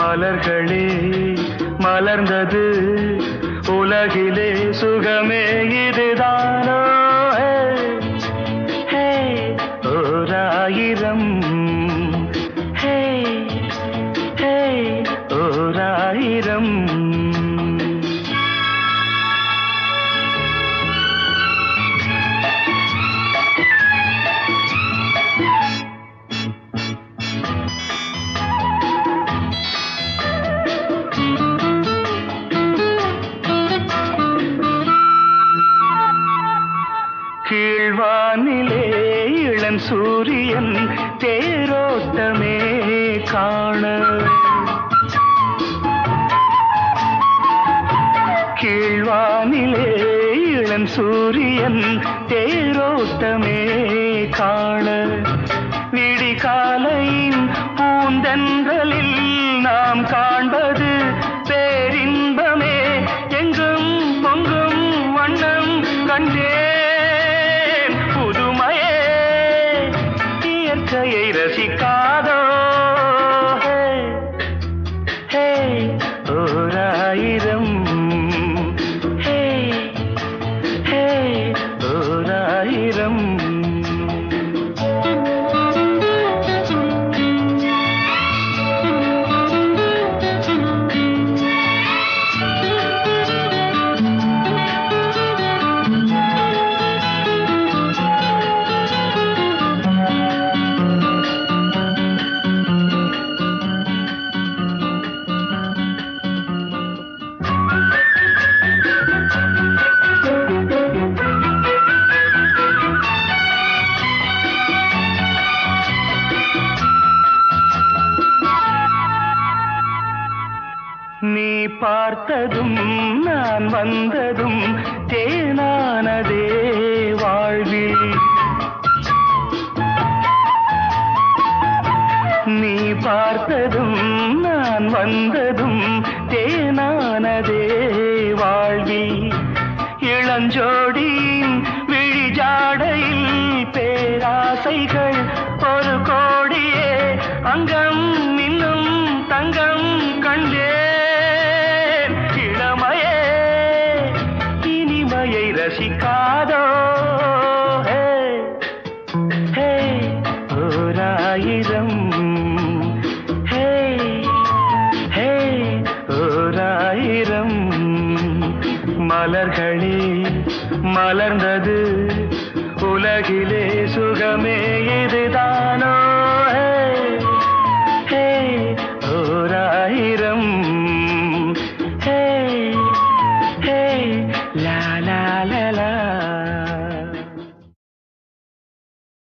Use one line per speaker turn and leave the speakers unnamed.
மலர்களே மலர்ந்தது உலகிலே சுகமே இதுதானோ வானிலே இளம் சூரியன் தேரோட்டமே காண. கீழ்வானிலே இளம் சூரியன் தேரோட்டமே காண. விடிகாலையின் பூந்தென்றலில் நாம் காண்பது பார்த்ததும் நான் வந்ததும் தேனானதே வாழ்வில். நீ பார்த்ததும் நான் வந்ததும் தேனானதே வாழ்வில். இளஞ்சோடியின் விழிஜாடையில் பேராசைகள் ஒரு கோடியே அங்கம் மலர்களே மலர்ந்தது உலகிலே சுகமே இது.